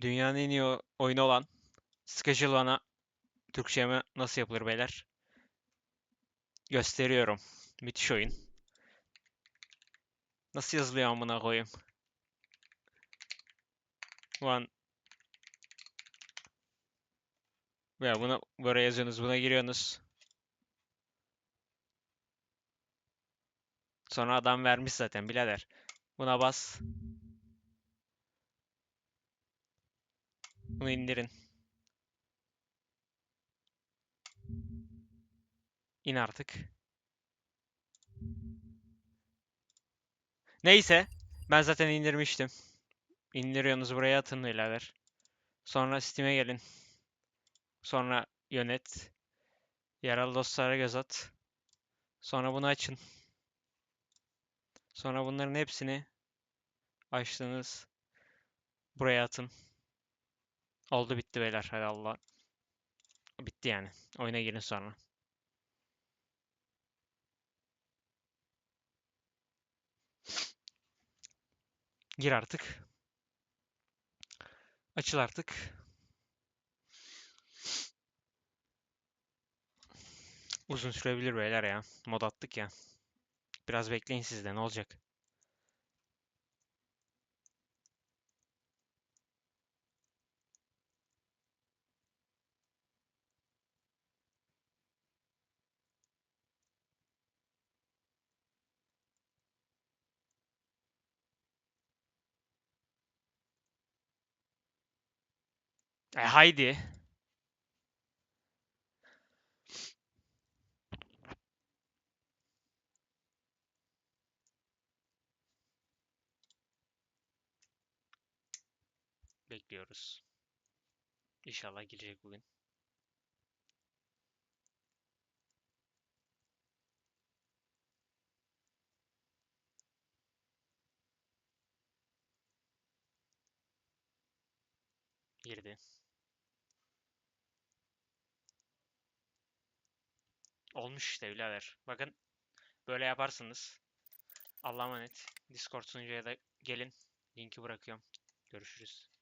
Dünyanın en iyi oyunu olan Schedule One'a Türkçe'ye nasıl yapılır beyler? Gösteriyorum. Müthiş oyun. Nasıl yazılıyor amına koyayım? One Ya buna buraya yazıyorsunuz, buna giriyorsunuz. Sonra adam vermiş zaten birader. Buna bas. Bunu indirin. İn artık. Neyse. Ben zaten indirmiştim. İndiriyorsunuz buraya atın birader. Sonra Steam'e gelin. Sonra yönet. Yaralı dostlara göz at. Sonra bunu açın. Sonra bunların hepsini açtınız. Buraya atın. Oldu bitti beyler. Hadi Allah. Bitti yani. Oyuna girin sonra. Gir artık. Açıl artık. Uzun sürebilir beyler ya. Mod attık ya. Biraz bekleyin siz de ne olacak? E haydi. Bekliyoruz. İnşallah girecek bugün. Girdi. Olmuş işte birader. Bakın böyle yaparsınız. Allah'a emanet. Discord sunucuya da gelin. Linki bırakıyorum. Görüşürüz.